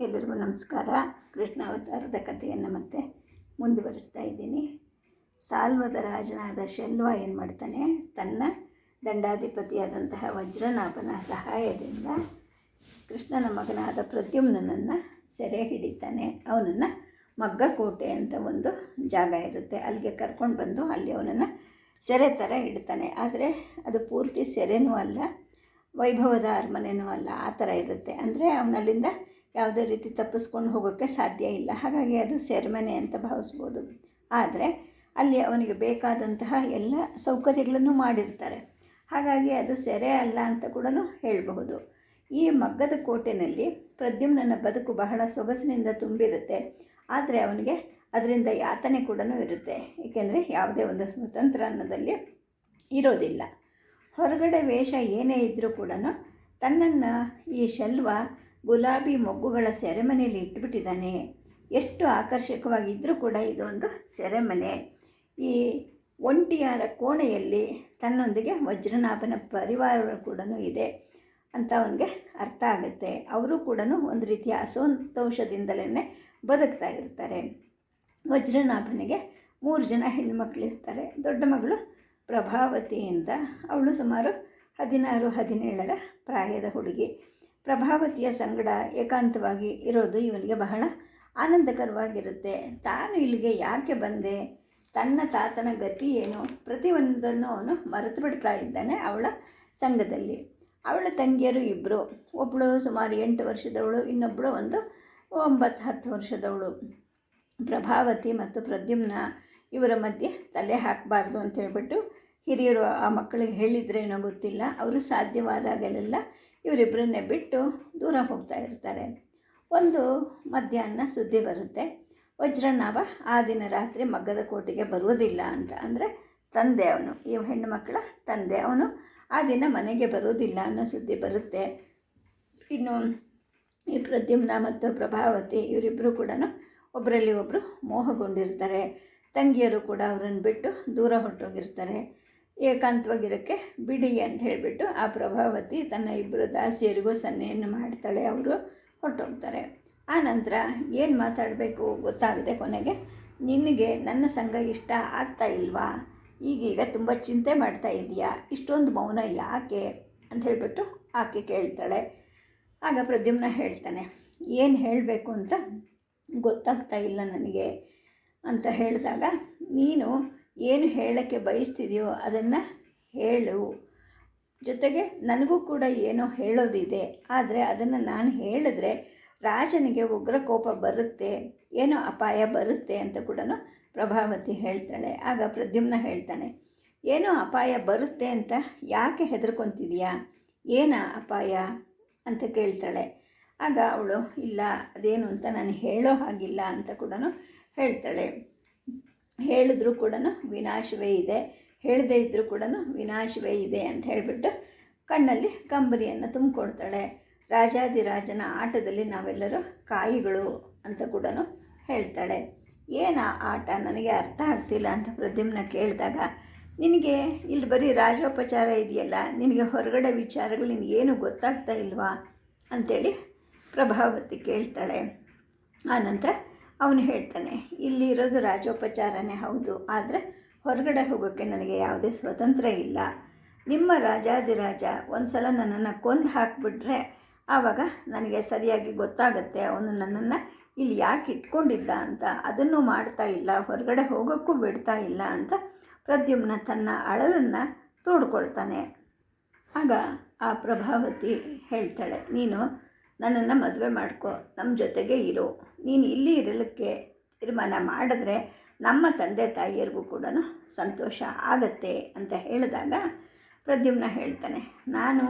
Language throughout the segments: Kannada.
ಎಲ್ಲರಿಗೂ ನಮಸ್ಕಾರ. ಕೃಷ್ಣ ಅವತಾರದ ಕಥೆಯನ್ನು ಮತ್ತೆ ಮುಂದುವರಿಸ್ತಾ ಇದ್ದೀನಿ. ಸಾಲ್ವದ ರಾಜನಾದ ಶೆಲ್ವ ಏನು ಮಾಡ್ತಾನೆ? ತನ್ನ ದಂಡಾಧಿಪತಿಯಾದಂತಹ ವಜ್ರನಾಭನ ಸಹಾಯದಿಂದ ಕೃಷ್ಣನ ಮಗನಾದ ಪ್ರದ್ಯುಮ್ನನ್ನು ಸೆರೆ ಹಿಡಿತಾನೆ. ಅವನನ್ನು ಮಗ್ಗಕೋಟೆ ಅಂತ ಒಂದು ಜಾಗ ಇರುತ್ತೆ. ಅಲ್ಲಿಗೆ ಕರ್ಕೊಂಡು ಬಂದು ಅಲ್ಲಿ ಅವನನ್ನು ಸೆರೆ ಥರ ಇಡ್ತಾನೆ. ಆದರೆ ಅದು ಪೂರ್ತಿ ಸೆರೆನೂ ಅಲ್ಲ, ವೈಭವದ ಅರಮನೆನೂ ಅಲ್ಲ. ಆ ಥರ ಇರುತ್ತೆ. ಅಂದರೆ ಅವನಲ್ಲಿಂದ ಯಾವುದೇ ರೀತಿ ತಪ್ಪಿಸ್ಕೊಂಡು ಹೋಗೋಕ್ಕೆ ಸಾಧ್ಯ ಇಲ್ಲ. ಹಾಗಾಗಿ ಅದು ಸೆರೆಮನೆ ಅಂತ ಭಾವಿಸ್ಬೋದು. ಆದರೆ ಅಲ್ಲಿ ಅವನಿಗೆ ಬೇಕಾದಂತಹ ಎಲ್ಲ ಸೌಕರ್ಯಗಳನ್ನು ಮಾಡಿರ್ತಾರೆ. ಹಾಗಾಗಿ ಅದು ಸೆರೆ ಅಲ್ಲ ಅಂತ ಕೂಡ ಹೇಳಬಹುದು. ಈ ಮಗ್ಗದ ಕೋಟೆನಲ್ಲಿ ಪ್ರದ್ಯುಮ್ನನ ಬದುಕು ಬಹಳ ಸೊಗಸಿನಿಂದ ತುಂಬಿರುತ್ತೆ. ಆದರೆ ಅವನಿಗೆ ಅದರಿಂದ ಯಾತನೆ ಕೂಡ ಇರುತ್ತೆ. ಏಕೆಂದರೆ ಯಾವುದೇ ಒಂದು ಸ್ವತಂತ್ರ ಅನ್ನೋದಲ್ಲಿ ಇರೋದಿಲ್ಲ. ಹೊರಗಡೆ ವೇಷ ಏನೇ ಇದ್ದರೂ ಕೂಡ ತನ್ನನ್ನು ಈ ಶೆಲ್ವ ಗುಲಾಬಿ ಮೊಗ್ಗುಗಳ ಸೆರೆಮನೆಯಲ್ಲಿ ಇಟ್ಬಿಟ್ಟಿದ್ದಾನೆ. ಎಷ್ಟು ಆಕರ್ಷಕವಾಗಿದ್ದರೂ ಕೂಡ ಇದೊಂದು ಸೆರೆಮನೆ. ಈ ಒಂಟಿಯಾದ ಕೋಣೆಯಲ್ಲಿ ತನ್ನೊಂದಿಗೆ ವಜ್ರನಾಭನ ಪರಿವಾರ ಕೂಡ ಇದೆ ಅಂತ ಅವನಿಗೆ ಅರ್ಥ ಆಗುತ್ತೆ. ಅವರು ಕೂಡ ಒಂದು ರೀತಿಯ ಅಸಂತೋಷದಿಂದಲೇ ಬದುಕ್ತಾ ಇರ್ತಾರೆ. ವಜ್ರನಾಭನಿಗೆ ಮೂರು ಜನ ಹೆಣ್ಮಕ್ಳಿರ್ತಾರೆ ದೊಡ್ಡ ಮಗಳು ಪ್ರಭಾವತಿಯಿಂದ ಅವಳು ಸುಮಾರು ಹದಿನಾರು, ಹದಿನೇಳರ ಪ್ರಾಯದ ಹುಡುಗಿ. ಪ್ರಭಾವತಿಯ ಸಂಗಡ ಏಕಾಂತವಾಗಿ ಇರೋದು ಇವನಿಗೆ ಬಹಳ ಆನಂದಕರವಾಗಿರುತ್ತೆ. ತಾನು ಇಲ್ಲಿಗೆ ಯಾಕೆ ಬಂದೆ? ತನ್ನ ತಾತನ ಗತಿ ಏನು? ಪ್ರತಿಯೊಂದನ್ನು ಅವನು ಮರೆತು ಬಿಡ್ತಾ ಇದ್ದಾನೆ ಅವಳ ಸಂಘದಲ್ಲಿ. ಅವಳ ತಂಗಿಯರು ಇಬ್ಬರು ಒಬ್ಬಳು ಸುಮಾರು ಎಂಟು ವರ್ಷದವಳು ಇನ್ನೊಬ್ಬಳು ಒಂದು ಒಂಬತ್ತು ಹತ್ತು ವರ್ಷದವಳು. ಪ್ರಭಾವತಿ ಮತ್ತು ಪ್ರದ್ಯುಮ್ನ ಇವರ ಮಧ್ಯೆ ತಲೆ ಹಾಕಬಾರ್ದು ಅಂತ ಹೇಳ್ಬಿಟ್ಟು ಹಿರಿಯರು ಆ ಮಕ್ಕಳಿಗೆ ಹೇಳಿದ್ರೇನೋ ಗೊತ್ತಿಲ್ಲ. ಅವರು ಸಾಧ್ಯವಾದಾಗಲೆಲ್ಲ ಇವರಿಬ್ಬರನ್ನೇ ಬಿಟ್ಟು ದೂರ ಹೋಗ್ತಾ ಇರ್ತಾರೆ. ಒಂದು ಮಧ್ಯಾಹ್ನ ಸುದ್ದಿ ಬರುತ್ತೆ. ವಜ್ರನಾಭ ಆ ದಿನ ರಾತ್ರಿ ಮಗ್ಗದ ಕೋಟೆಗೆ ಬರುವುದಿಲ್ಲ ಅಂತ. ಅಂದರೆ ತಂದೆ ಅವನು, ಈ ಹೆಣ್ಣು ಮಕ್ಕಳ ತಂದೆ ಅವನು ಆ ದಿನ ಮನೆಗೆ ಬರುವುದಿಲ್ಲ ಅನ್ನೋ ಸುದ್ದಿ ಬರುತ್ತೆ. ಇನ್ನು ಈ ಪ್ರದ್ಯುಮ್ನ ಮತ್ತು ಪ್ರಭಾವತಿ ಇವರಿಬ್ಬರು ಕೂಡ ಒಬ್ಬರಲ್ಲಿ ಒಬ್ಬರು ಮೋಹಗೊಂಡಿರ್ತಾರೆ. ತಂಗಿಯರು ಕೂಡ ಅವರನ್ನು ಬಿಟ್ಟು ದೂರ ಹೊರಟೋಗಿರ್ತಾರೆ. ಏಕಾಂತವಾಗಿರೋಕ್ಕೆ ಬಿಡಿ ಅಂತ ಹೇಳಿಬಿಟ್ಟು ಆ ಪ್ರಭಾವತಿ ತನ್ನ ಇಬ್ಬರು ದಾಸಿಯರಿಗೂ ಸನ್ನೆಯನ್ನು ಮಾಡ್ತಾಳೆ, ಅವರು ಹೊರಟೋಗ್ತಾರೆ. ಆ ನಂತರ ಏನು ಮಾತಾಡಬೇಕು ಗೊತ್ತಾಗದೆ ಕೊನೆಗೆ, ನಿನಗೆ ನನ್ನ ಸಂಘ ಇಷ್ಟ ಆಗ್ತಾ ಇಲ್ವಾ? ಈಗೀಗ ತುಂಬ ಚಿಂತೆ ಮಾಡ್ತಾ ಇದೆಯಾ? ಇಷ್ಟೊಂದು ಮೌನ ಯಾಕೆ? ಅಂತ ಹೇಳಿಬಿಟ್ಟು ಆಕೆ ಕೇಳ್ತಾಳೆ. ಆಗ ಪ್ರದ್ಯುಮ್ನ ಹೇಳ್ತಾನೆ, ಏನು ಹೇಳಬೇಕು ಅಂತ ಗೊತ್ತಾಗ್ತಾ ಇಲ್ಲ ನನಗೆ ಅಂತ ಹೇಳಿದಾಗ, ನೀನು ಏನು ಹೇಳೋಕ್ಕೆ ಬಯಸ್ತಿದೆಯೋ ಅದನ್ನು ಹೇಳು. ಜೊತೆಗೆ ನನಗೂ ಕೂಡ ಏನೋ ಹೇಳೋದಿದೆ. ಆದರೆ ಅದನ್ನು ನಾನು ಹೇಳಿದ್ರೆ ರಾಜನಿಗೆ ಉಗ್ರ ಕೋಪ ಬರುತ್ತೆ, ಏನೋ ಅಪಾಯ ಬರುತ್ತೆ ಅಂತ ಕೂಡ ಪ್ರಭಾವತಿ ಹೇಳ್ತಾಳೆ. ಆಗ ಪ್ರದ್ಯುಮ್ನ ಹೇಳ್ತಾನೆ, ಏನೋ ಅಪಾಯ ಬರುತ್ತೆ ಅಂತ ಯಾಕೆ ಹೆದರ್ಕೊತಿದೀಯಾ? ಏನ ಅಪಾಯ ಅಂತ ಕೇಳ್ತಾಳೆ. ಆಗ ಅವಳು, ಇಲ್ಲ, ಅದೇನು ಅಂತ ನಾನು ಹೇಳೋ ಹಾಗಿಲ್ಲ ಅಂತ ಕೂಡ ಹೇಳ್ತಾಳೆ. ಹೇಳಿದ್ರೂ ಕೂಡ ವಿನಾಶವೇ ಇದೆ. ಹೇಳದೇ ಇದ್ದರೂ ಕೂಡ ವಿನಾಶವೇ ಇದೆ ಅಂತ ಹೇಳಿಬಿಟ್ಟು ಕಣ್ಣಲ್ಲಿ ಕಂಬರಿಯನ್ನು ತುಂಬಿಕೊಡ್ತಾಳೆ. ರಾಜಾದಿರಾಜನ ಆಟದಲ್ಲಿ ನಾವೆಲ್ಲರೂ ಕಾಯಿಗಳು ಅಂತ ಕೂಡ ಹೇಳ್ತಾಳೆ. ಏನು ಆಟ? ನನಗೆ ಅರ್ಥ ಆಗ್ತಿಲ್ಲ ಅಂತ ಪ್ರದ್ಯುಮ್ನ ಕೇಳಿದಾಗ, ನಿನಗೆ ಇಲ್ಲಿ ಬರೀ ರಾಜೋಪಚಾರ ಇದೆಯಲ್ಲ, ನಿನಗೆ ಹೊರಗಡೆ ವಿಚಾರಗಳು ನಿನಗೇನು ಗೊತ್ತಾಗ್ತಾ ಇಲ್ವಾ? ಅಂಥೇಳಿ ಪ್ರಭಾವತಿ ಕೇಳ್ತಾಳೆ. ಆನಂತರ ಅವನು ಹೇಳ್ತಾನೆ ಇಲ್ಲಿ ಇರೋದು ರಾಜೋಪಚಾರನೇ ಹೌದು, ಆದರೆ ಹೊರಗಡೆ ಹೋಗೋಕ್ಕೆ ನನಗೆ ಯಾವುದೇ ಸ್ವತಂತ್ರ ಇಲ್ಲ. ನಿಮ್ಮ ರಾಜಾದಿರಾಜ ಒಂದು ಸಲ ನನ್ನನ್ನು ಕೊಂದು ಹಾಕಿಬಿಟ್ರೆ ಆವಾಗ ನನಗೆ ಸರಿಯಾಗಿ ಗೊತ್ತಾಗುತ್ತೆ, ಅವನು ನನ್ನನ್ನು ಇಲ್ಲಿ ಯಾಕೆ ಇಟ್ಕೊಂಡಿದ್ದ ಅಂತ. ಅದನ್ನು ಮಾಡ್ತಾ ಇಲ್ಲ, ಹೊರಗಡೆ ಹೋಗೋಕ್ಕೂ ಬಿಡ್ತಾ ಇಲ್ಲ ಅಂತ ಪ್ರದ್ಯುಮ್ನ ತನ್ನ ಅಳಲನ್ನು ತೋಡ್ಕೊಳ್ತಾನೆ. ಆಗ ಆ ಪ್ರಭಾವತಿ ಹೇಳ್ತಾಳೆ, ನೀನು ನನ್ನನ್ನು ಮದುವೆ ಮಾಡ್ಕೊ ನಮ್ಮ ಜೊತೆಗೆ ಇರು. ನೀನು ಇಲ್ಲಿ ಇರಲಿಕ್ಕೆ ತೀರ್ಮಾನ ಮಾಡಿದ್ರೆ ನಮ್ಮ ತಂದೆ ತಾಯಿಯರಿಗೂ ಕೂಡ ಸಂತೋಷ ಆಗತ್ತೆ ಅಂತ ಹೇಳಿದಾಗ ಪ್ರದ್ಯುಮ್ನ ಹೇಳ್ತಾನೆ, ನಾನು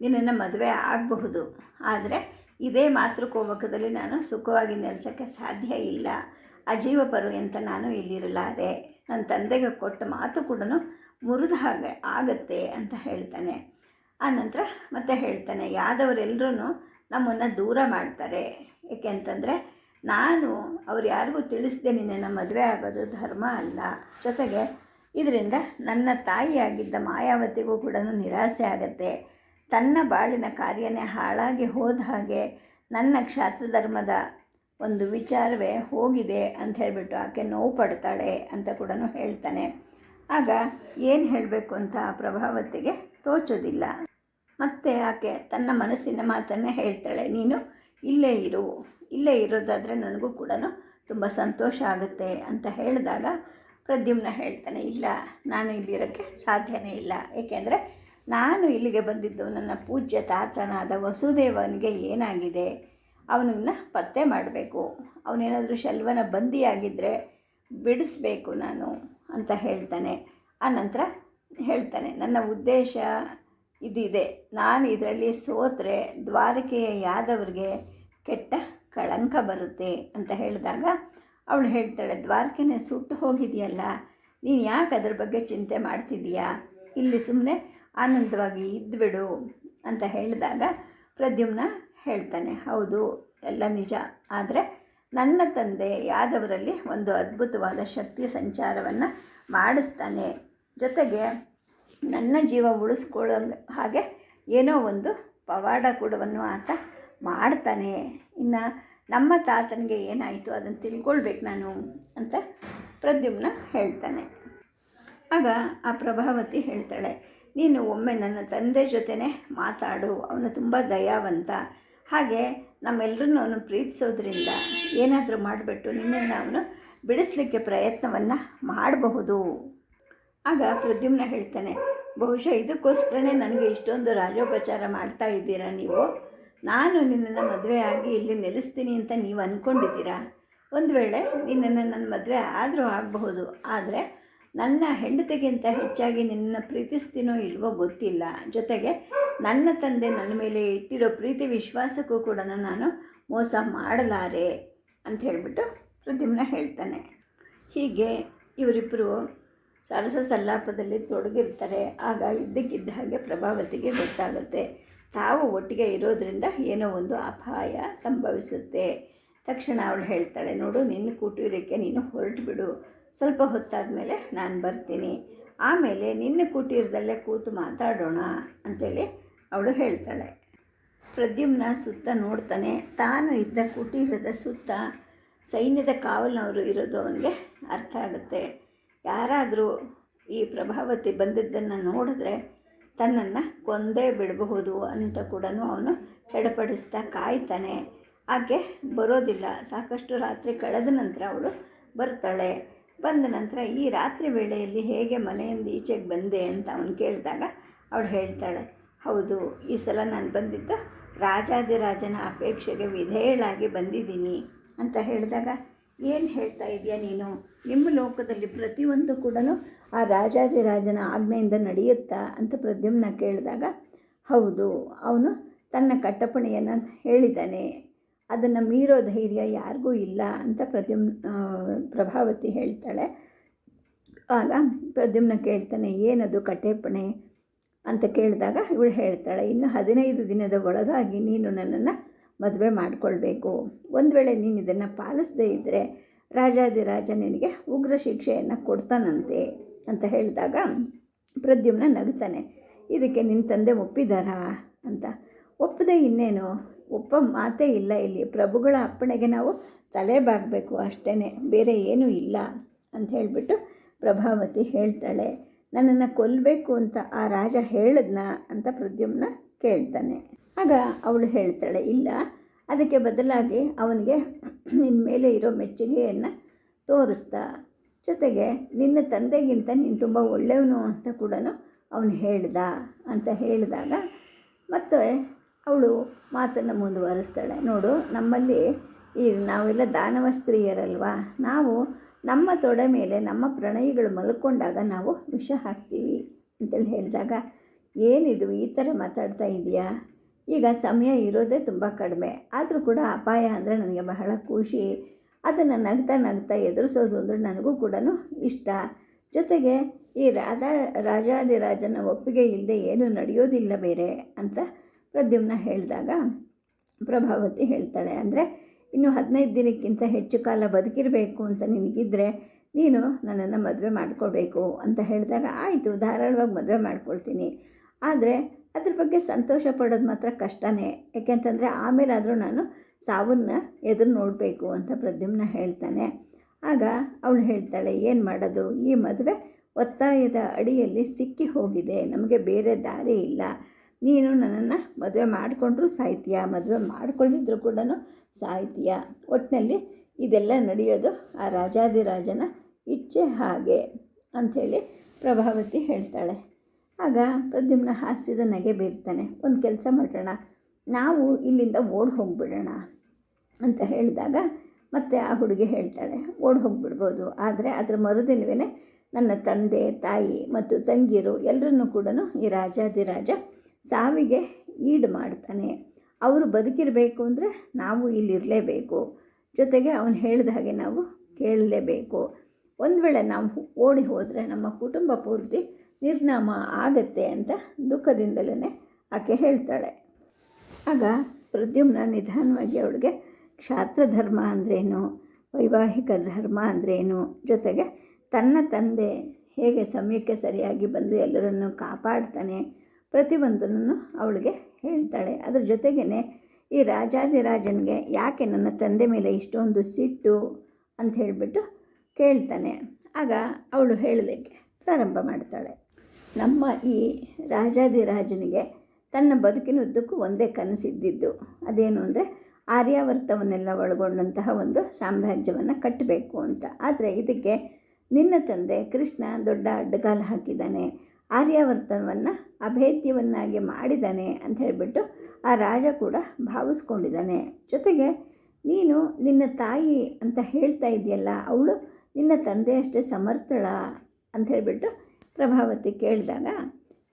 ನಿನ್ನನ್ನು ಮದುವೆ ಆಗಬಹುದು, ಆದರೆ ಇದೇ ಮಾತೃಕೋವಕದಲ್ಲಿ ನಾನು ಸುಖವಾಗಿ ನೆಲೆಸೋಕ್ಕೆ ಸಾಧ್ಯ ಇಲ್ಲ. ಅಜೀವ ಪರ್ಯಂತ ನಾನು ಇಲ್ಲಿರಲಾರೆ. ನನ್ನ ತಂದೆಗೆ ಕೊಟ್ಟ ಮಾತು ಕೂಡ ಮುರಿದ ಹಾಗೆ ಆಗತ್ತೆ ಅಂತ ಹೇಳ್ತಾನೆ. ಆನಂತರ ಮತ್ತೆ ಹೇಳ್ತಾನೆ ಯಾದವರೆಲ್ಲರೂ ನಮ್ಮನ್ನು ದೂರ ಮಾಡ್ತಾರೆ. ಏಕೆ ಅಂತಂದರೆ ನಾನು ಅವ್ರು ಯಾರಿಗೂ ತಿಳಿಸ್ದೆ ನಿನ್ನನ್ನು ಮದುವೆ ಆಗೋದು ಧರ್ಮ ಅಲ್ಲ. ಜೊತೆಗೆ ಇದರಿಂದ ನನ್ನ ತಾಯಿಯಾಗಿದ್ದ ಮಾಯಾವತಿಗೂ ಕೂಡ ನಿರಾಸೆ ಆಗತ್ತೆ. ತನ್ನ ಬಾಳಿನ ಕಾರ್ಯನೇ ಹಾಳಾಗಿ ಹೋದ ಹಾಗೆ ನನ್ನ ಕ್ಷಾತ್ರ ಧರ್ಮದ ಒಂದು ವಿಚಾರವೇ ಹೋಗಿದೆ ಅಂತ ಹೇಳಿಬಿಟ್ಟು ಆಕೆ ನೋವು ಪಡ್ತಾಳೆ ಅಂತ ಕೂಡ ಹೇಳ್ತಾನೆ. ಆಗ ಏನು ಹೇಳಬೇಕು ಅಂತ ಪ್ರಭಾವತಿಗೆ ತೋಚೋದಿಲ್ಲ. ಮತ್ತು ಆಕೆ ತನ್ನ ಮನಸ್ಸಿನ ಮಾತನ್ನೇ ಹೇಳ್ತಾಳೆ, ನೀನು ಇಲ್ಲೇ ಇರು, ಇಲ್ಲೇ ಇರೋದಾದರೆ ನನಗೂ ಕೂಡ ತುಂಬ ಸಂತೋಷ ಆಗುತ್ತೆ ಅಂತ ಹೇಳಿದಾಗ ಪ್ರದ್ಯುಮ್ನ ಹೇಳ್ತಾನೆ, ಇಲ್ಲ, ನಾನು ಇಲ್ಲಿರೋಕ್ಕೆ ಸಾಧ್ಯನೇ ಇಲ್ಲ. ಏಕೆಂದರೆ ನಾನು ಇಲ್ಲಿಗೆ ಬಂದಿದ್ದು ನನ್ನ ಪೂಜ್ಯ ತಾತನಾದ ವಸುದೇವನಿಗೆ ಏನಾಗಿದೆ? ಅವನನ್ನು ಪತ್ತೆ ಮಾಡಬೇಕು. ಅವನೇನಾದರೂ ಶಲ್ವನ ಬಂದಿಯಾಗಿದ್ದರೆ ಬಿಡಿಸ್ಬೇಕು ನಾನು ಅಂತ ಹೇಳ್ತಾನೆ. ಆನಂತರ ಹೇಳ್ತಾನೆ, ನನ್ನ ಉದ್ದೇಶ ಇದಿದೆ. ನಾನು ಇದರಲ್ಲಿ ಸೋತ್ರೆ ದ್ವಾರಕೆಯ ಯಾದವ್ರಿಗೆ ಕೆಟ್ಟ ಕಳಂಕ ಬರುತ್ತೆ ಅಂತ ಹೇಳಿದಾಗ ಅವಳು ಹೇಳ್ತಾಳೆ, ದ್ವಾರಕೆನೇ ಸುಟ್ಟು ಹೋಗಿದೆಯಲ್ಲ, ನೀನು ಯಾಕೆ ಅದ್ರ ಬಗ್ಗೆ ಚಿಂತೆ ಮಾಡ್ತಿದ್ದೀಯಾ? ಇಲ್ಲಿ ಸುಮ್ಮನೆ ಆನಂದವಾಗಿ ಇದ್ದುಬಿಡು ಅಂತ ಹೇಳಿದಾಗ ಪ್ರದ್ಯುಮ್ನ ಹೇಳ್ತಾನೆ, ಹೌದು, ಎಲ್ಲ ನಿಜ. ಆದರೆ ನನ್ನ ತಂದೆ ಯಾದವರಲ್ಲಿ ಒಂದು ಅದ್ಭುತವಾದ ಶಕ್ತಿ ಸಂಚಾರವನ್ನು ಮಾಡಿಸ್ತಾನೆ. ಜೊತೆಗೆ ನನ್ನ ಜೀವ ಉಳಿಸ್ಕೊಳ್ಳೋ ಹಾಗೆ ಏನೋ ಒಂದು ಪವಾಡ ಕೂಡವನ್ನು ಆತ ಮಾಡ್ತಾನೆ. ಇನ್ನು ನಮ್ಮ ತಾತನಿಗೆ ಏನಾಯಿತು ಅದನ್ನು ತಿಳ್ಕೊಳ್ಬೇಕು ನಾನು ಅಂತ ಪ್ರದ್ಯುಮ್ನ ಹೇಳ್ತಾನೆ. ಆಗ ಆ ಪ್ರಭಾವತಿ ಹೇಳ್ತಾಳೆ, ನೀನು ಒಮ್ಮೆ ನನ್ನ ತಂದೆ ಜೊತೆನೇ ಮಾತಾಡು, ಅವನು ತುಂಬ ದಯಾವಂತ. ಹಾಗೆ ನಮ್ಮೆಲ್ಲರನ್ನೂ ಅವನು ಪ್ರೀತಿಸೋದ್ರಿಂದ ಏನಾದರೂ ಮಾಡಿಬಿಟ್ಟು ನಿಮ್ಮನ್ನು ಅವನು ಬಿಡಿಸ್ಲಿಕ್ಕೆ ಪ್ರಯತ್ನವನ್ನು ಮಾಡಬಹುದು. ಆಗ ಪ್ರದ್ಯುಮ್ನ ಹೇಳ್ತಾನೆ, ಬಹುಶಃ ಇದಕ್ಕೋಸ್ಕರನೇ ನನಗೆ ಇಷ್ಟೊಂದು ರಾಜೋಪಚಾರ ಮಾಡ್ತಾ ಇದ್ದೀರಾ ನೀವು? ನಾನು ನಿನ್ನನ್ನು ಮದುವೆ ಆಗಿ ಇಲ್ಲಿ ನೆಲೆಸ್ತೀನಿ ಅಂತ ನೀವು ಅಂದ್ಕೊಂಡಿದ್ದೀರಾ ಒಂದು ವೇಳೆ ನಿನ್ನನ್ನು ನನ್ನ ಮದುವೆ ಆದರೂ ಆಗಬಹುದು, ಆದರೆ ನನ್ನ ಹೆಂಡತಿಗಿಂತ ಹೆಚ್ಚಾಗಿ ನಿನ್ನನ್ನು ಪ್ರೀತಿಸ್ತೀನೋ ಇಲ್ವೋ ಗೊತ್ತಿಲ್ಲ. ಜೊತೆಗೆ ನನ್ನ ತಂದೆ ನನ್ನ ಮೇಲೆ ಇಟ್ಟಿರೋ ಪ್ರೀತಿ ವಿಶ್ವಾಸಕ್ಕೂ ಕೂಡ ನಾನು ಮೋಸ ಮಾಡಲಾರೆ ಅಂತ ಹೇಳಿಬಿಟ್ಟು ಪ್ರದ್ಯುಮ್ನ ಹೇಳ್ತಾನೆ. ಹೀಗೆ ಇವರಿಬ್ಬರು ಸರಸ ಸಲ್ಲಾಪದಲ್ಲಿ ತೊಡಗಿರ್ತಾರೆ. ಆಗ ಇದ್ದಕ್ಕಿದ್ದ ಹಾಗೆ ಪ್ರಭಾವತಿಗೆ ಗೊತ್ತಾಗುತ್ತೆ. ತಾವು ಒಟ್ಟಿಗೆ ಇರೋದರಿಂದ ಏನೋ ಒಂದು ಅಪಾಯ ಸಂಭವಿಸುತ್ತೆ. ತಕ್ಷಣ ಅವಳು ಹೇಳ್ತಾಳೆ, ನೋಡು, ನಿನ್ನ ಕುಟೀರಕ್ಕೆ ನೀನು ಹೊರಟು ಬಿಡು ಸ್ವಲ್ಪ ಹೊತ್ತಾದ ಮೇಲೆ ನಾನು ಬರ್ತೀನಿ. ಆಮೇಲೆ ನಿನ್ನ ಕುಟೀರದಲ್ಲೇ ಕೂತು ಮಾತಾಡೋಣ ಅಂಥೇಳಿ ಅವಳು ಹೇಳ್ತಾಳೆ. ಪ್ರದ್ಯುಮ್ನ ಸುತ್ತ ನೋಡ್ತಾನೆ. ತಾನು ಇದ್ದ ಕುಟೀರದ ಸುತ್ತ ಸೈನ್ಯದ ಕಾವಲಿನವರು ಇರೋದು ಅವನಿಗೆ ಅರ್ಥ ಆಗುತ್ತೆ. ಯಾರಾದರೂ ಈ ಪ್ರಭಾವತಿ ಬಂದಿದ್ದನ್ನು ನೋಡಿದ್ರೆ ತನ್ನನ್ನು ಕೊಂದೇ ಬಿಡಬಹುದು ಅಂತ ಕೂಡ ಅವನು ಚಡಪಡಿಸ್ತಾ ಕಾಯ್ತಾನೆ. ಆಕೆ ಬರೋದಿಲ್ಲ. ಸಾಕಷ್ಟು ರಾತ್ರಿ ಕಳೆದ ನಂತರ ಅವಳು ಬರ್ತಾಳೆ. ಬಂದ ನಂತರ ಈ ರಾತ್ರಿ ವೇಳೆಯಲ್ಲಿ ಹೇಗೆ ಮನೆಯಿಂದ ಈಚೆಗೆ ಬಂದೆ ಅಂತ ಅವನು ಕೇಳಿದಾಗ ಅವಳು ಹೇಳ್ತಾಳೆ, ಹೌದು, ಈ ಸಲ ನಾನು ಬಂದಿದ್ದು ರಾಜಾದಿರಾಜನ ಅಪೇಕ್ಷೆಗೆ ವಿಧೇಯಳಾಗಿ ಬಂದಿದ್ದೀನಿ ಅಂತ ಹೇಳಿದಾಗ ಏನು ಹೇಳ್ತಾ ಇದೆಯಾ ನೀನು? ನಿಮ್ಮ ಲೋಕದಲ್ಲಿ ಪ್ರತಿಯೊಂದು ಕೂಡ ಆ ರಾಜಾದಿರಾಜನ ಆಜ್ಞೆಯಿಂದ ನಡೆಯುತ್ತಾ ಅಂತ ಪ್ರದ್ಯುಮ್ನ ಕೇಳಿದಾಗ, ಹೌದು, ಅವನು ತನ್ನ ಕಟ್ಟಪಣೆಯನ್ನು ಹೇಳಿದ್ದಾನೆ. ಅದನ್ನು ಮೀರೋ ಧೈರ್ಯ ಯಾರಿಗೂ ಇಲ್ಲ ಅಂತ ಪ್ರದ್ಯುಮ್ ಪ್ರಭಾವತಿ ಹೇಳ್ತಾಳೆ. ಆಗ ಪ್ರದ್ಯುಮ್ನ ಕೇಳ್ತಾನೆ, ಏನದು ಕಟ್ಟೆಪಣೆ? ಅಂತ ಕೇಳಿದಾಗ ಇವಳು ಹೇಳ್ತಾಳೆ, ಇನ್ನು ಹದಿನೈದು ದಿನದ ಒಳಗಾಗಿ ನೀನು ನನ್ನನ್ನು ಮದುವೆ ಮಾಡಿಕೊಳ್ಬೇಕು. ಒಂದು ವೇಳೆ ನೀನು ಇದನ್ನು ಪಾಲಿಸದೇ ಇದ್ದರೆ ರಾಜಾದಿರಾಜ ನಿನಗೆ ಉಗ್ರ ಶಿಕ್ಷೆಯನ್ನು ಕೊಡ್ತಾನಂತೆ ಅಂತ ಹೇಳಿದಾಗ ಪ್ರದ್ಯುಮ್ನ ನಗ್ತಾನೆ. ಇದಕ್ಕೆ ನಿನ್ನ ತಂದೆ ಒಪ್ಪಿದಾರಾ ಅಂತ. ಒಪ್ಪದೆ ಇನ್ನೇನು? ಒಪ್ಪ ಮಾತೇ ಇಲ್ಲ ಇಲ್ಲಿ. ಪ್ರಭುಗಳ ಅಪ್ಪಣೆಗೆ ನಾವು ತಲೆ ಬಾಗಬೇಕು ಅಷ್ಟೇ ಬೇರೆ ಏನೂ ಇಲ್ಲ ಅಂತ ಹೇಳಿಬಿಟ್ಟು ಪ್ರಭಾವತಿ ಹೇಳ್ತಾಳೆ. ನನ್ನನ್ನು ಕೊಲ್ಲಬೇಕು ಅಂತ ಆ ರಾಜ ಹೇಳಿದ್ನಾ ಅಂತ ಪ್ರದ್ಯುಮ್ನ ಕೇಳ್ತಾನೆ. ಆಗ ಅವಳು ಹೇಳ್ತಾಳೆ, ಇಲ್ಲ, ಅದಕ್ಕೆ ಬದಲಾಗಿ ಅವನಿಗೆ ನಿನ್ನ ಮೇಲೆ ಇರೋ ಮೆಚ್ಚುಗೆಯನ್ನು ತೋರಿಸ್ತಾ, ಜೊತೆಗೆ ನಿನ್ನ ತಂದೆಗಿಂತ ನೀನು ತುಂಬ ಒಳ್ಳೆಯವನು ಅಂತ ಕೂಡ ಅವನು ಹೇಳ್ದ ಅಂತ ಹೇಳಿದಾಗ ಮತ್ತು ಅವಳು ಮಾತನ್ನು ಮುಂದುವರಿಸ್ತಾಳೆ. ನೋಡು, ನಮ್ಮಲ್ಲಿ ಈ ನಾವೆಲ್ಲ ದಾನವ ಸ್ತ್ರೀಯರಲ್ವಾ? ನಾವು ನಮ್ಮ ತೊಡೆ ಮೇಲೆ ನಮ್ಮ ಪ್ರಣಯಿಗಳು ಮಲ್ಕೊಂಡಾಗ ನಾವು ವಿಷ ಹಾಕ್ತೀವಿ ಅಂತೇಳಿ ಹೇಳಿದಾಗ, ಏನಿದು ಈ ಥರ ಮಾತಾಡ್ತಾ ಇದೆಯಾ? ಈಗ ಸಮಯ ಇರೋದೇ ತುಂಬ ಕಡಿಮೆ. ಆದರೂ ಕೂಡ ಅಪಾಯ ಅಂದರೆ ನನಗೆ ಬಹಳ ಖುಷಿ. ಅದನ್ನು ನಗ್ತಾ ನಗ್ತಾ ಎದುರಿಸೋದು ಅಂದರೆ ನನಗೂ ಕೂಡ ಇಷ್ಟ. ಜೊತೆಗೆ ಈ ರಾಧಾ, ರಾಜಾದಿರಾಜನ ಒಪ್ಪಿಗೆ ಇಲ್ಲದೆ ಏನೂ ನಡೆಯೋದಿಲ್ಲ ಬೇರೆ ಅಂತ ಪ್ರದ್ಯುಮ್ನ ಹೇಳಿದಾಗ ಪ್ರಭಾವತಿ ಹೇಳ್ತಾಳೆ. ಅಂದರೆ ಇನ್ನು ಹದಿನೈದು ದಿನಕ್ಕಿಂತ ಹೆಚ್ಚು ಕಾಲ ಬದುಕಿರಬೇಕು ಅಂತ ನಿನಗಿದ್ರೆ ನೀನು ನನ್ನನ್ನು ಮದುವೆ ಮಾಡಿಕೊಡ್ಬೇಕು ಅಂತ ಹೇಳಿದಾಗ, ಆಯಿತು, ಧಾರಾಳವಾಗಿ ಮದುವೆ ಮಾಡ್ಕೊಳ್ತೀನಿ. ಆದರೆ ಅದ್ರ ಬಗ್ಗೆ ಸಂತೋಷ ಪಡೋದು ಮಾತ್ರ ಕಷ್ಟನೇ. ಯಾಕೆಂತಂದರೆ ಆಮೇಲಾದರೂ ನಾನು ಸಾವನ್ನ ಎದುರು ನೋಡಬೇಕು ಅಂತ ಪ್ರದ್ಯುಮ್ನ ಹೇಳ್ತಾನೆ. ಆಗ ಅವಳು ಹೇಳ್ತಾಳೆ, ಏನು ಮಾಡೋದು? ಈ ಮದುವೆ ಒತ್ತಾಯದ ಅಡಿಯಲ್ಲಿ ಸಿಕ್ಕಿ ಹೋಗಿದೆ. ನಮಗೆ ಬೇರೆ ದಾರಿ ಇಲ್ಲ. ನೀನು ನನ್ನನ್ನು ಮದುವೆ ಮಾಡಿಕೊಂಡ್ರೂ ಸಾಹಿತ್ಯ ಮದುವೆ ಮಾಡ್ಕೊಳ್ಳಿದ್ರು ಕೂಡ ಸಾಹಿತ್ಯ ಒಟ್ಟಿನಲ್ಲಿ ಇದೆಲ್ಲ ನಡೆಯೋದು ಆ ರಾಜಾದಿರಾಜನ ಇಚ್ಛೆ ಹಾಗೆ ಅಂಥೇಳಿ ಪ್ರಭಾವತಿ ಹೇಳ್ತಾಳೆ. ಆಗ ಪ್ರದ್ಯುಮ್ನ ಹಾಸ್ಯದ ನಗೆ ಬೀರ್ತಾನೆ. ಒಂದು ಕೆಲಸ ಮಾಡೋಣ, ನಾವು ಇಲ್ಲಿಂದ ಓಡಿ ಹೋಗಿಬಿಡೋಣ, ಅಂತ ಹೇಳಿದಾಗ ಮತ್ತೆ ಆ ಹುಡುಗಿ ಹೇಳ್ತಾಳೆ. ಓಡಿ ಹೋಗ್ಬಿಡ್ಬೋದು, ಆದರೆ ಅದರ ಮರುದಿನವೇ ನನ್ನ ತಂದೆ, ತಾಯಿ ಮತ್ತು ತಂಗಿಯರು ಎಲ್ಲರನ್ನೂ ಕೂಡ ಈ ರಾಜಾದಿರಾಜ ಸಾವಿಗೆ ಈಡು ಮಾಡ್ತಾನೆ. ಅವರು ಬದುಕಿರಬೇಕು ಅಂದರೆ ನಾವು ಇಲ್ಲಿರಲೇಬೇಕು. ಜೊತೆಗೆ ಅವನು ಹೇಳಿದ ಹಾಗೆ ನಾವು ಕೇಳಲೇಬೇಕು. ಒಂದು ವೇಳೆ ನಾವು ಓಡಿ ಹೋದರೆ ನಮ್ಮ ಕುಟುಂಬ ಪೂರ್ತಿ ನಿರ್ನಾಮ ಆಗತ್ತೆ ಅಂತ ದುಃಖದಿಂದಲೇ ಆಕೆ ಹೇಳ್ತಾಳೆ. ಆಗ ಪ್ರದ್ಯುಮ್ನ ನಿಧಾನವಾಗಿ ಅವಳಿಗೆ, ಕ್ಷಾತ್ರ ಧರ್ಮ ಅಂದ್ರೇನು? ವೈವಾಹಿಕ ಧರ್ಮ ಅಂದ್ರೇನು? ಜೊತೆಗೆ ತನ್ನ ತಂದೆ ಹೇಗೆ ಸಮಯಕ್ಕೆ ಸರಿಯಾಗಿ ಬಂದು ಎಲ್ಲರನ್ನು ಕಾಪಾಡ್ತಾನೆ ಪ್ರತಿಯೊಂದನ್ನು ಅವಳಿಗೆ ಹೇಳ್ತಾಳೆ. ಅದ್ರ ಜೊತೆಗೇ ಈ ರಾಜಾದಿರಾಜನಿಗೆ ಯಾಕೆ ನನ್ನ ತಂದೆ ಮೇಲೆ ಇಷ್ಟೊಂದು ಸಿಟ್ಟು? ಅಂತ ಹೇಳಿಬಿಟ್ಟು ಕೇಳ್ತಾನೆ. ಆಗ ಅವಳು ಹೇಳಲಿಕ್ಕೆ ಪ್ರಾರಂಭ ಮಾಡ್ತಾಳೆ. ನಮ್ಮ ಈ ರಾಜಾದಿರಾಜನಿಗೆ ತನ್ನ ಬದುಕಿನುದ್ದಕ್ಕೂ ಒಂದೇ ಕನಸಿದ್ದಿದ್ದು. ಅದೇನು ಅಂದರೆ ಆರ್ಯಾವರ್ತವನ್ನೆಲ್ಲ ಒಳಗೊಂಡಂತಹ ಒಂದು ಸಾಮ್ರಾಜ್ಯವನ್ನು ಕಟ್ಟಬೇಕು ಅಂತ. ಆದರೆ ಇದಕ್ಕೆ ನಿನ್ನ ತಂದೆ ಕೃಷ್ಣ ದೊಡ್ಡ ಅಡ್ಡಗಾಲ ಹಾಕಿದ್ದಾನೆ. ಆರ್ಯಾವರ್ತನವನ್ನು ಅಭೇದ್ಯವನ್ನಾಗಿ ಮಾಡಿದ್ದಾನೆ ಅಂತ ಹೇಳಿಬಿಟ್ಟು ಆ ರಾಜ ಕೂಡ ಭಾವಿಸ್ಕೊಂಡಿದ್ದಾನೆ. ಜೊತೆಗೆ ನೀನು ನಿನ್ನ ತಾಯಿ ಅಂತ ಹೇಳ್ತಾ ಇದೆಯಲ್ಲ, ಅವಳು ನಿನ್ನ ತಂದೆ ಅಷ್ಟೇ ಸಮರ್ಥಳ ಅಂತ ಹೇಳಿಬಿಟ್ಟು ಪ್ರಭಾವತಿ ಕೇಳಿದಾಗ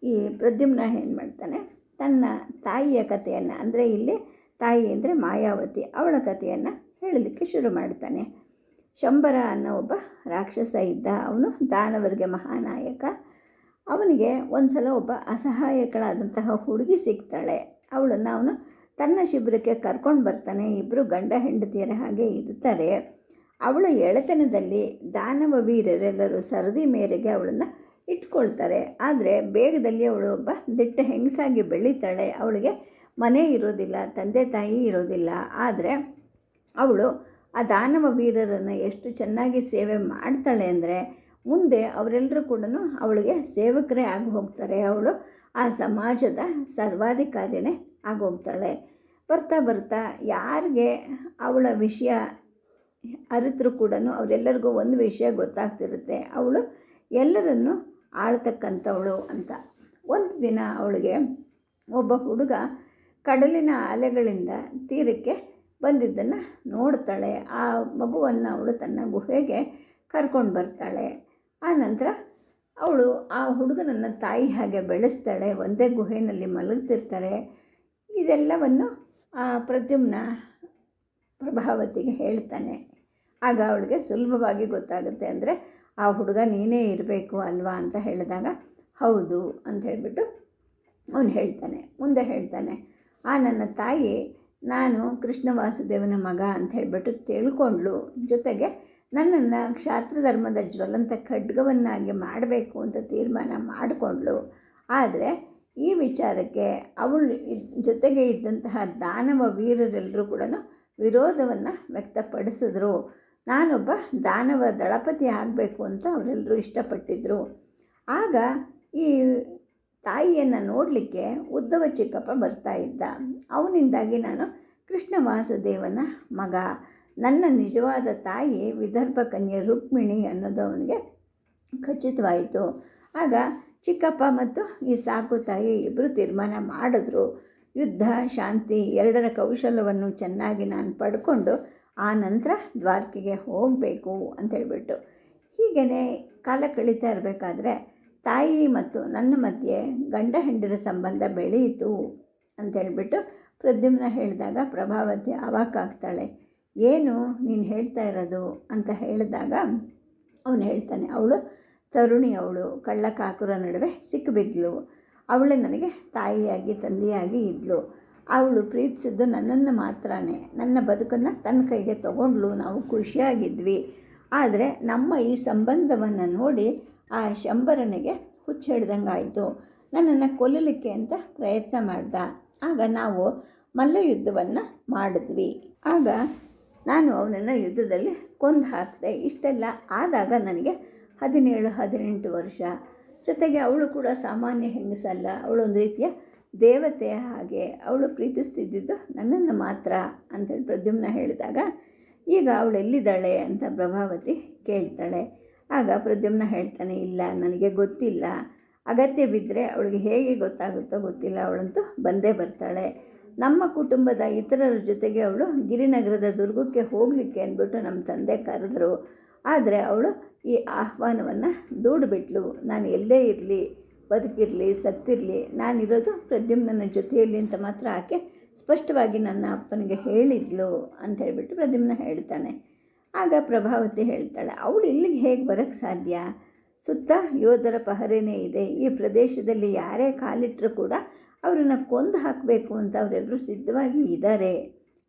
ಈ ಪ್ರದ್ಯುಮ್ನ ಏನು ಮಾಡ್ತಾನೆ? ತನ್ನ ತಾಯಿಯ ಕಥೆಯನ್ನು, ಅಂದರೆ ಇಲ್ಲಿ ತಾಯಿ ಅಂದರೆ ಮಾಯಾವತಿ, ಅವಳ ಕಥೆಯನ್ನು ಹೇಳಲಿಕ್ಕೆ ಶುರು ಮಾಡ್ತಾನೆ. ಶಂಬರ ಅನ್ನೋ ಒಬ್ಬ ರಾಕ್ಷಸ ಇದ್ದ ಅವನು ದಾನವರಿಗೆ ಮಹಾನಾಯಕ. ಅವನಿಗೆ ಒಂದು ಸಲ ಒಬ್ಬ ಅಸಹಾಯಕಳಾದಂತಹ ಹುಡುಗಿ ಸಿಗ್ತಾಳೆ. ಅವಳನ್ನು ಅವನು ತನ್ನ ಶಿಬಿರಕ್ಕೆ ಕರ್ಕೊಂಡು ಬರ್ತಾನೆ ಇಬ್ಬರು ಗಂಡ ಹೆಂಡತಿಯರ ಹಾಗೆ ಇರ್ತಾರೆ. ಅವಳ ಎಳೆತನದಲ್ಲಿ ದಾನವ ವೀರರೆಲ್ಲರೂ ಸರದಿ ಮೇರೆಗೆ ಅವಳನ್ನು ಇಟ್ಕೊಳ್ತಾರೆ. ಆದರೆ ಬೇಗದಲ್ಲಿ ಅವಳು ಒಬ್ಬ ದಿಟ್ಟ ಹೆಂಗಸಾಗಿ ಬೆಳೀತಾಳೆ. ಅವಳಿಗೆ ಮನೆ ಇರೋದಿಲ್ಲ, ತಂದೆ ತಾಯಿ ಇರೋದಿಲ್ಲ. ಆದರೆ ಅವಳು ಆ ದಾನವ ವೀರರನ್ನು ಎಷ್ಟು ಚೆನ್ನಾಗಿ ಸೇವೆ ಮಾಡ್ತಾಳೆ ಅಂದರೆ ಮುಂದೆ ಅವರೆಲ್ಲರೂ ಕೂಡ ಅವಳಿಗೆ ಸೇವಕರೇ ಆಗಿ ಹೋಗ್ತಾರೆ. ಅವಳು ಆ ಸಮಾಜದ ಸರ್ವಾಧಿಕಾರಿಯೇ ಆಗೋಗ್ತಾಳೆ ಬರ್ತಾ ಬರ್ತಾ ಯಾರಿಗೆ ಅವಳ ವಿಷಯ ಅರಿತರೂ ಕೂಡ ಅವರೆಲ್ಲರಿಗೂ ಒಂದು ವಿಷಯ ಗೊತ್ತಾಗ್ತಿರುತ್ತೆ. ಅವಳು ಎಲ್ಲರನ್ನು ಆಳ್ತಕ್ಕಂಥವಳು ಅಂತ. ಒಂದು ದಿನ ಅವಳಿಗೆ ಒಬ್ಬ ಹುಡುಗ ಕಡಲಿನ ಅಲೆಗಳಿಂದ ತೀರಕ್ಕೆ ಬಂದಿದ್ದನ್ನು ನೋಡ್ತಾಳೆ. ಆ ಮಗುವನ್ನು ಅವಳು ತನ್ನ ಗುಹೆಗೆ ಕರ್ಕೊಂಡು ಬರ್ತಾಳೆ. ಆ ನಂತರ ಅವಳು ಆ ಹುಡುಗನನ್ನು ತಾಯಿ ಹಾಗೆ ಬೆಳೆಸ್ತಾಳೆ. ಒಂದೇ ಗುಹೆಯಲ್ಲಿ ಮಲಗ್ತಿರ್ತಾರೆ. ಇದೆಲ್ಲವನ್ನು ಆ ಪ್ರದ್ಯುಮ್ನ ಪ್ರಭಾವತಿಗೆ ಹೇಳ್ತಾನೆ. ಆಗ ಅವಳಿಗೆ ಸುಲಭವಾಗಿ ಗೊತ್ತಾಗುತ್ತೆ ಅಂದರೆ, ಆ ಹುಡುಗ ನೀನೇ ಇರಬೇಕು ಅಲ್ವಾ ಅಂತ ಹೇಳಿದಾಗ, ಹೌದು ಅಂತ ಹೇಳಿಬಿಟ್ಟು ಅವನು ಹೇಳ್ತಾನೆ, ಮುಂದೆ ಹೇಳ್ತಾನೆ, ಆ ನನ್ನ ತಾಯಿ ನಾನು ಕೃಷ್ಣ ವಾಸುದೇವನ ಮಗ ಅಂತ ಹೇಳಿಬಿಟ್ಟು ತಿಳ್ಕೊಂಡ್ಳು. ಜೊತೆಗೆ ನನ್ನನ್ನು ಕ್ಷಾತ್ರ ಧರ್ಮದ ಜ್ವಲಂತ ಖಡ್ಗವನ್ನಾಗಿ ಮಾಡಬೇಕು ಅಂತ ತೀರ್ಮಾನ ಮಾಡಿಕೊಂಡ್ಳು. ಆದರೆ ಈ ವಿಚಾರಕ್ಕೆ ಅವಳು ಜೊತೆಗೆ ಇದ್ದಂತಹ ದಾನವ ವೀರರೆಲ್ಲರೂ ಕೂಡ ವಿರೋಧವನ್ನು ವ್ಯಕ್ತಪಡಿಸಿದ್ರು. ನಾನೊಬ್ಬ ದಾನವ ದಳಪತಿ ಆಗಬೇಕು ಅಂತ ಅವರೆಲ್ಲರೂ ಇಷ್ಟಪಟ್ಟಿದ್ದರು ಆಗ ಈ ತಾಯಿಯನ್ನು ನೋಡಲಿಕ್ಕೆ ಉದ್ದವ ಚಿಕ್ಕಪ್ಪ ಬರ್ತಾ ಇದ್ದ. ಅವನಿಂದಾಗಿ ನಾನು ಕೃಷ್ಣ ವಾಸುದೇವನ ಮಗ. ನನ್ನ ನಿಜವಾದ ತಾಯಿ ವಿದರ್ಭ ಕನ್ಯೆ ರುಕ್ಮಿಣಿ ಅನ್ನೋದು ಅವನಿಗೆ ಖಚಿತವಾಯಿತು. ಆಗ ಚಿಕ್ಕಪ್ಪ ಮತ್ತು ಈ ಸಾಕು ತಾಯಿ ಇಬ್ಬರು ತೀರ್ಮಾನ ಮಾಡಿದ್ರು. ಯುದ್ಧ, ಶಾಂತಿ, ಎರಡರ ಕೌಶಲವನ್ನು ಚೆನ್ನಾಗಿ ನಾನು ಪಡ್ಕೊಂಡು ಆ ನಂತರ ದ್ವಾರಕೆಗೆ ಹೋಗಬೇಕು ಅಂತೇಳ್ಬಿಟ್ಟು ಹೀಗೇ ಕಾಲ ಕಳೀತಾ ಇರಬೇಕಾದ್ರೆ ತಾಯಿ ಮತ್ತು ನನ್ನ ಮಧ್ಯೆ ಗಂಡ ಹೆಂಡಿರ ಸಂಬಂಧ ಬೆಳೆಯಿತು ಅಂತೇಳ್ಬಿಟ್ಟು ಪ್ರದ್ಯುಮ್ನ ಹೇಳಿದಾಗ ಪ್ರಭಾವತಿ ಅವಾಕಾಗ್ತಾಳೆ. ಏನು ನೀನು ಹೇಳ್ತಾ ಇರೋದು ಅಂತ ಹೇಳಿದಾಗ ಅವನು ಹೇಳ್ತಾನೆ, ಅವಳು ತರುಣಿ, ಅವಳು ಕಳ್ಳ ಕಾಕುರ ನಡುವೆ ಸಿಕ್ಕಿಬಿದ್ಲು ಅವಳೇ ನನಗೆ ತಾಯಿಯಾಗಿ, ತಂದೆಯಾಗಿ ಇದ್ಲು. ಅವಳು ಪ್ರೀತಿಸಿದ್ದು ನನ್ನನ್ನು ಮಾತ್ರನೇ. ನನ್ನ ಬದುಕನ್ನು ತನ್ನ ಕೈಗೆ ತಗೊಂಡ್ಲು. ನಾವು ಖುಷಿಯಾಗಿದ್ವಿ. ಆದರೆ ನಮ್ಮ ಈ ಸಂಬಂಧವನ್ನು ನೋಡಿ ಆ ಶಂಬರನಿಗೆ ಹುಚ್ಚು ಹಿಡ್ದಂಗಾಯಿತು ನನ್ನನ್ನು ಕೊಲ್ಲಲಿಕ್ಕೆ ಅಂತ ಪ್ರಯತ್ನ ಮಾಡ್ದ. ಆಗ ನಾವು ಮಲ್ಲಯುದ್ಧವನ್ನು ಮಾಡಿದ್ವಿ. ಆಗ ನಾನು ಅವನನ್ನು ಯುದ್ಧದಲ್ಲಿ ಕೊಂದು ಹಾಕಿದೆ. ಇಷ್ಟೆಲ್ಲ ಆದಾಗ ನನಗೆ ಹದಿನೇಳು, ಹದಿನೆಂಟು ವರ್ಷ. ಜೊತೆಗೆ ಅವಳು ಕೂಡ ಸಾಮಾನ್ಯ ಹೆಂಗಸಲ್ಲ. ಅವಳೊಂದು ರೀತಿಯ ದೇವತೆಯ ಹಾಗೆ ಅವಳು ಪ್ರೀತಿಸ್ತಿದ್ದಿದ್ದು ನನ್ನನ್ನು ಮಾತ್ರ ಅಂತೇಳಿ ಪ್ರದ್ಯುಮ್ನ ಹೇಳಿದಾಗ, ಈಗ ಅವಳು ಎಲ್ಲಿದ್ದಾಳೆ? ಅಂತ ಪ್ರಭಾವತಿ ಕೇಳ್ತಾಳೆ. ಆಗ ಪ್ರದ್ಯುಮ್ನ ಹೇಳ್ತಾನೆ, ಇಲ್ಲ, ನನಗೆ ಗೊತ್ತಿಲ್ಲ. ಅಗತ್ಯ ಬಿದ್ದರೆ ಅವಳಿಗೆ ಹೇಗೆ ಗೊತ್ತಾಗುತ್ತೋ ಗೊತ್ತಿಲ್ಲ. ಅವಳಂತೂ ಬಂದೇ ಬರ್ತಾಳೆ. ನಮ್ಮ ಕುಟುಂಬದ ಇತರರ ಜೊತೆಗೆ ಅವಳು ಗಿರಿನಗರದ ದುರ್ಗಕ್ಕೆ ಹೋಗಲಿಕ್ಕೆ ಅಂದ್ಬಿಟ್ಟು ನಮ್ಮ ತಂದೆ ಕರೆದ್ರು. ಆದರೆ ಅವಳು ಈ ಆಹ್ವಾನವನ್ನು ದೂಡಿಬಿಟ್ಲು. ನಾನು ಎಲ್ಲೇ ಇರಲಿ ಬದುಕಿರಲಿ, ಸತ್ತಿರಲಿ, ನಾನಿರೋದು ಪ್ರದ್ಯುಮ್ನ ಜೊತೆಯಲ್ಲಿ ಅಂತ ಮಾತ್ರ ಆಕೆ ಸ್ಪಷ್ಟವಾಗಿ ನನ್ನ ಅಪ್ಪನಿಗೆ ಹೇಳಿದ್ಲು ಅಂತ ಹೇಳಿಬಿಟ್ಟು ಪ್ರದ್ಯುಮ್ನ ಹೇಳ್ತಾನೆ ಆಗ ಪ್ರಭಾವತಿ ಹೇಳ್ತಾಳೆ, ಅವಳು ಇಲ್ಲಿಗೆ ಹೇಗೆ ಬರೋಕ್ಕೆ ಸಾಧ್ಯ? ಸುತ್ತ ಯೋಧರ ಪಹರೆನೇ ಇದೆ. ಈ ಪ್ರದೇಶದಲ್ಲಿ ಯಾರೇ ಕಾಲಿಟ್ಟರೂ ಕೂಡ ಅವರನ್ನು ಕೊಂದು ಹಾಕಬೇಕು ಅಂತ ಅವರೆಲ್ಲರೂ ಸಿದ್ಧವಾಗಿ ಇದ್ದಾರೆ.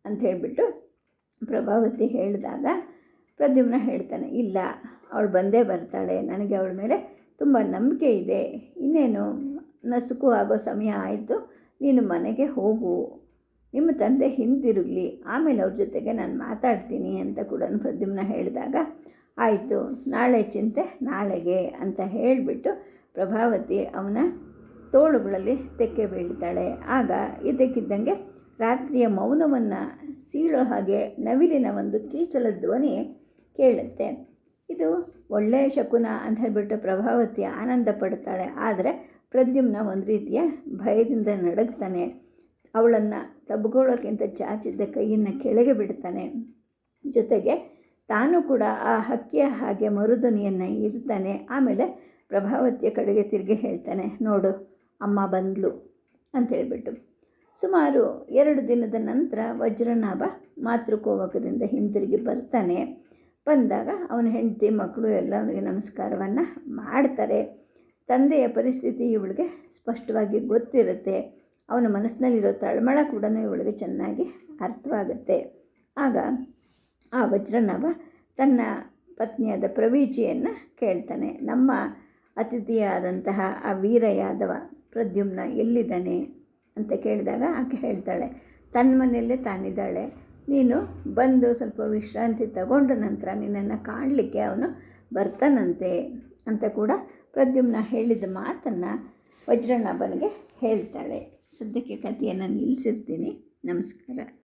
ಅಂತ ಹೇಳಿಬಿಟ್ಟು ಪ್ರಭಾವತಿ ಹೇಳಿದಾಗ ಪ್ರದ್ಯುಮ್ನ ಹೇಳ್ತಾನೆ, ಇಲ್ಲ, ಅವಳು ಬಂದೇ ಬರ್ತಾಳೆ. ನನಗೆ ಅವಳ ಮೇಲೆ ತುಂಬ ನಂಬಿಕೆ ಇದೆ. ಇನ್ನೇನು? ನಸುಕು ಆಗೋ ಸಮಯ ಆಯಿತು. ನೀನು ಮನೆಗೆ ಹೋಗು. ನಿಮ್ಮ ತಂದೆ ಹಿಂದಿರುಗಲಿ ಆಮೇಲೆ ಅವ್ರ ಜೊತೆಗೆ ನಾನು ಮಾತಾಡ್ತೀನಿ ಅಂತ ಕೂಡ ಪ್ರದ್ಯುಮ್ನ ಹೇಳಿದಾಗ, ಆಯಿತು, ನಾಳೆ ಚಿಂತೆ, ನಾಳೆಗೆ ಅಂತ ಹೇಳಿಬಿಟ್ಟು ಪ್ರಭಾವತಿ ಅವನ ತೋಳುಗಳಲ್ಲಿ ತೆಕ್ಕೆ ಬೀಳ್ತಾಳೆ. ಆಗ ಇದಕ್ಕಿದ್ದಂಗೆ ರಾತ್ರಿಯ ಮೌನವನ್ನು ಸೀಳೋ ಹಾಗೆ ನವಿಲಿನ ಒಂದು ಕೀಚಲ ಧ್ವನಿ ಕೇಳುತ್ತೆ. ಇದು ಒಳ್ಳೆಯ ಶಕುನ ಅಂತ ಹೇಳಿಬಿಟ್ಟು ಪ್ರಭಾವತಿ ಆನಂದ ಪಡ್ತಾಳೆ. ಆದರೆ ಪ್ರದ್ಯುಮ್ನ ಒಂದು ರೀತಿಯ ಭಯದಿಂದ ನಡಗ್ತಾನೆ. ಅವಳನ್ನು ತಬ್ಕೊಳ್ಳೋಕ್ಕಿಂತ ಚಾಚಿದ್ದ ಕೈಯನ್ನು ಕೆಳಗೆ ಬಿಡ್ತಾನೆ. ಜೊತೆಗೆ ತಾನು ಕೂಡ ಆ ಹಕ್ಕಿಯ ಹಾಗೆ ಮರುದನಿಯನ್ನು ಇರ್ತಾನೆ ಆಮೇಲೆ ಪ್ರಭಾವತಿಯ ಕಡೆಗೆ ತಿರುಗಿ ಹೇಳ್ತಾನೆ, ನೋಡು, ಅಮ್ಮ ಅಂತ ಹೇಳಿಬಿಟ್ಟು. ಸುಮಾರು ಎರಡು ದಿನದ ನಂತರ ವಜ್ರನಾಭ ಮಾತೃಕೋವಕದಿಂದ ಹಿಂತಿರುಗಿ ಬರ್ತಾನೆ. ಬಂದಾಗ ಅವನ ಹೆಂಡತಿ ಮಕ್ಕಳು ಎಲ್ಲ ಅವನಿಗೆ ನಮಸ್ಕಾರವನ್ನು ಮಾಡ್ತಾರೆ. ತಂದೆಯ ಪರಿಸ್ಥಿತಿ ಇವಳಿಗೆ ಸ್ಪಷ್ಟವಾಗಿ ಗೊತ್ತಿರುತ್ತೆ. ಅವನ ಮನಸ್ಸಿನಲ್ಲಿರೋ ತಳಮಳ ಕೂಡ ಇವಳಿಗೆ ಚೆನ್ನಾಗಿ ಅರ್ಥವಾಗುತ್ತೆ. ಆಗ ಆ ವಜ್ರನವ ತನ್ನ ಪತ್ನಿಯಾದ ಪ್ರವೀಚಿಯನ್ನು ಕೇಳ್ತಾನೆ, ನಮ್ಮ ಅತಿಥಿಯಾದಂತಹ ಆ ವೀರ ಯಾದವ ಪ್ರದ್ಯುಮ್ನ ಎಲ್ಲಿದ್ದಾನೆ? ಅಂತ ಕೇಳಿದಾಗ ಆಕೆ ಹೇಳ್ತಾಳೆ, ತನ್ನ ಮನೆಯಲ್ಲೇ ತಾನಿದ್ದಾಳೆ. ನೀನು ಬಂದು ಸ್ವಲ್ಪ ವಿಶ್ರಾಂತಿ ತಗೊಂಡ ನಂತರ ನಿನ್ನನ್ನು ಕಾಣಲಿಕ್ಕೆ ಅವನು ಬರ್ತಾನಂತೆ ಅಂತ ಕೂಡ ಪ್ರದ್ಯುಮ್ನ ಹೇಳಿದ ಮಾತನ್ನು ವಜ್ರನಾಭನಿಗೆ ಹೇಳ್ತಾಳೆ. ಸದ್ಯಕ್ಕೆ ಕಥೆಯನ್ನು ನಿಲ್ಲಿಸಿರ್ತೀನಿ. ನಮಸ್ಕಾರ.